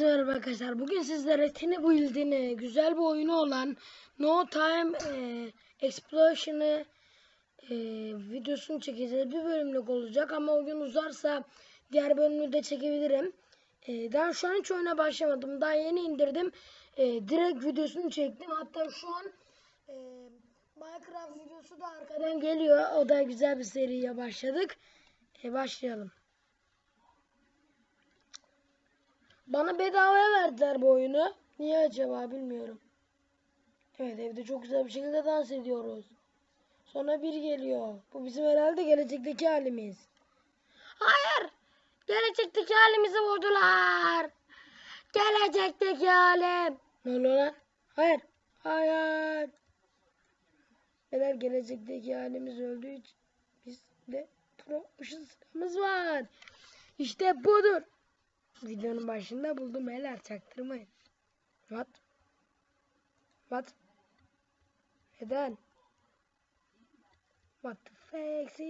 Merhaba arkadaşlar. Bugün sizlere Tiny Build'in güzel bir oyunu olan No Time e, Explosion'ı e, videosunu çekeceğiz. Bir bölümlük olacak ama oyun uzarsa diğer bölümü de çekebilirim. E, daha şu an hiç oyuna başlamadım. Daha yeni indirdim. E, direkt videosunu çektim. Hatta şu an e, Minecraft videosu da arkadan geliyor. O da güzel bir seriye başladık. E, başlayalım. Bana bedavaya verdiler bu oyunu. Niye acaba bilmiyorum. Evet evde çok güzel bir şekilde dans ediyoruz. Sonra bir geliyor. Bu bizim herhalde gelecekteki halimiz. Hayır. Gelecekteki halimizi vurdular. Gelecekteki halim. Ne oluyor lan? Hayır. Hayır. Beyler gelecekteki halimiz öldüğü için biz de pro ışın var. İşte budur. Videonun başında buldum helal çaktırmayın. What? What? Neden? What the fuck?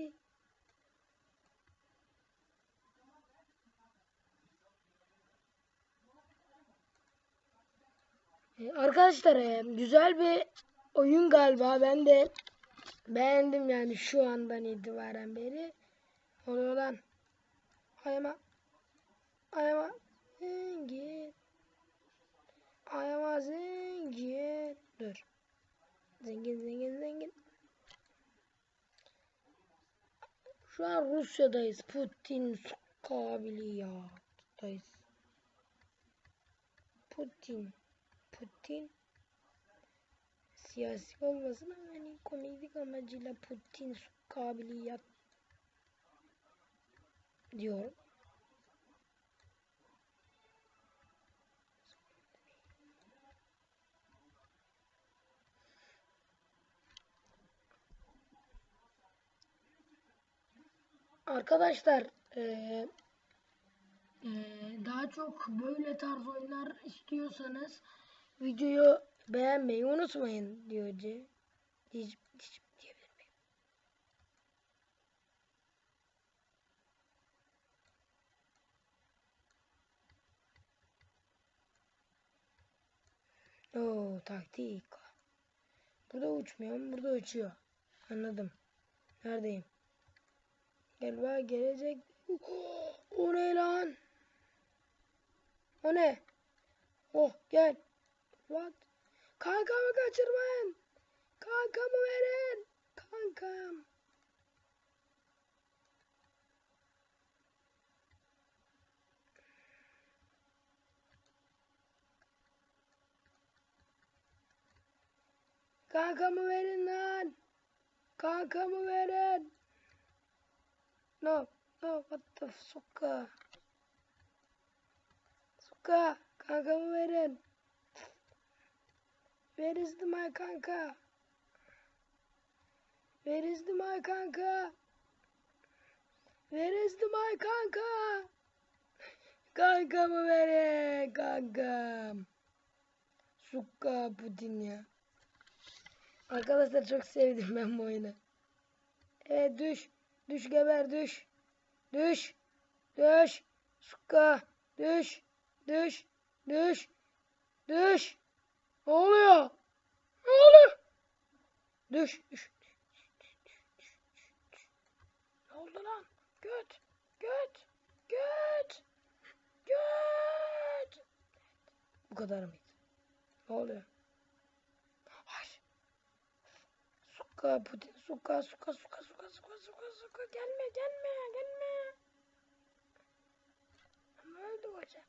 Ee, Arkadaşlar e, güzel bir oyun galiba. Ben de beğendim yani şu andan itibaren beri. Oluyor lan. Hay ama zengin. Ay ama zengin. Dur. Zengin zengin zengin. Şu an Rusya'dayız. Putin kabiliyatdayız. Putin. Putin. Siyasi olmasın ama hani komedik amacıyla Putin kabiliyat diyorum. Arkadaşlar eee, eee, daha çok böyle tarz oyunlar istiyorsanız videoyu beğenmeyi unutmayın diyor. Diye? Oo taktik. Burada uçmuyorum, burada uçuyor. Anladım. Neredeyim? Galiba gelecek. O ne lan? O ne? Oh gel. What? Kankamı kaçırmayın. Kankamı verin. Kankam. Kankamı verin lan. Kankamı verin. No, no, what the suka? Suka, kankamı verin. Where is the my kanka? Where is the my kanka? Where is the my kanka? Kankamı verin, kankam. Suka Putin ya. Arkadaşlar çok sevdim ben bu oyunu. Evet düş. Düş geber düş. Düş. Düş. Suka. Düş. Düş. Düş. Düş. Ne oluyor? Ne oluyor? Düş. Düş. Ne oldu lan? Göt. Göt. Göt. Göt. Bu kadar mıydı? Ne oluyor? Hayır. Suka Putin. Suka. Suka. Suka. Suka. Suka. Suka. Suka. Gelme. Gelme. Gelme. Ama öldü hoca.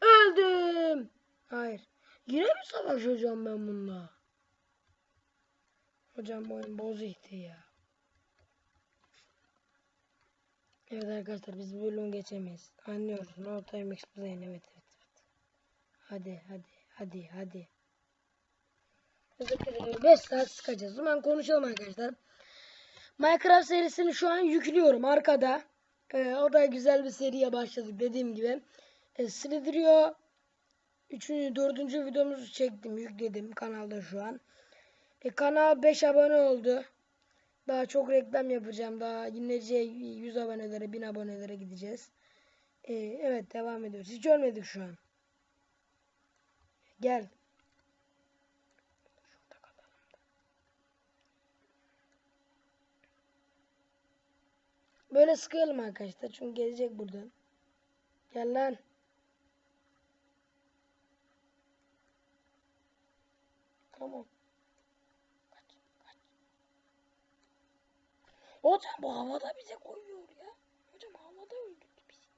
Öldüm. Hayır. Yine mi savaşacağım ben bununla? Hocam bu oyun bozuktu ya. Evet arkadaşlar biz bu bölümü geçemeyiz. No time explain. Evet evet evet. Hadi hadi hadi hadi. 5 saat sıkacağız. Zaman konuşalım arkadaşlar. Minecraft serisini şu an yüklüyorum arkada. Ee, o da güzel bir seriye başladık dediğim gibi. E, Slither.io Üçüncü, dördüncü videomuzu çektim, yükledim kanalda şu an. E, kanal 5 abone oldu. Daha çok reklam yapacağım. Daha yinece 100 abonelere, 1000 abonelere gideceğiz. E, evet devam ediyoruz. Hiç ölmedik şu an. Gel. Böyle sıkayalım arkadaşlar. Çünkü gelecek buradan. Gel lan. Tamam. Kaç, kaç. Hocam bu havada bize koyuyor ya. Hocam havada öldürdü bizi.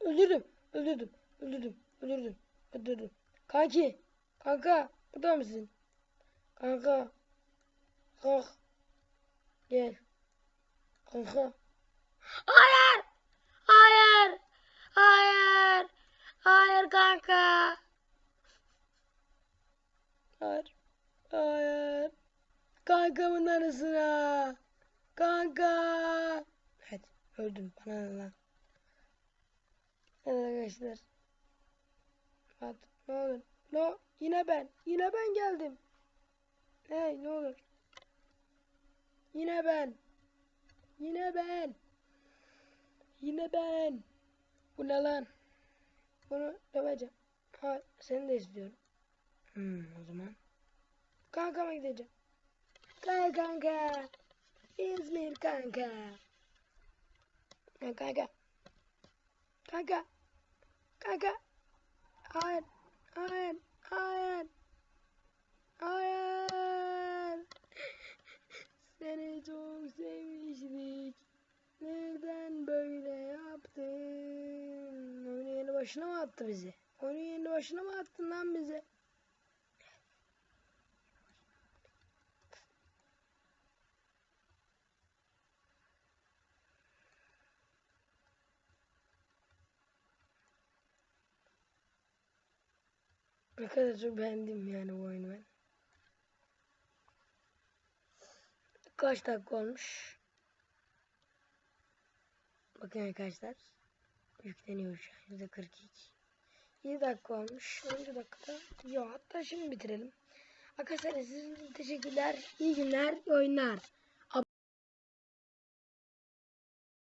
Öldürdüm, öldürdüm, öldürdüm, öldürdüm, öldürdüm. Kanki, kanka, burada mısın? Kanka, kalk, gel. Kanka. Hayır, hayır, hayır, hayır kanka. Hayır, hayır. Kankamın arasına. Kanka. Evet, öldüm. Bana ne lan? Evet arkadaşlar. Hadi ne olur. No, yine ben. Yine ben geldim. Hey ne olur. Yine ben. Yine ben. Yine ben. Bu ne lan? Bunu döveceğim. Ha, seni de istiyorum. Hmm, o zaman. Kankama gideceğim. Gel kanka. İzmir kanka. Kanka. Kanka. Kanka. Hayır. Hayır. Hayır. Hayır. Seni çok sevmiştik. Neden böyle yaptın? Oyunun yeni başına mı attı bizi? Oyunun yeni başına mı attın lan kadar çok beğendim yani bu oyunu ben. Kaç dakika olmuş? Bakın arkadaşlar. Yükleniyor şu an. Yüzde 42. 7 dakika olmuş. 10. dakikada. Yok hatta şimdi bitirelim. Arkadaşlar sizin teşekkürler. İyi günler. iyi oyunlar.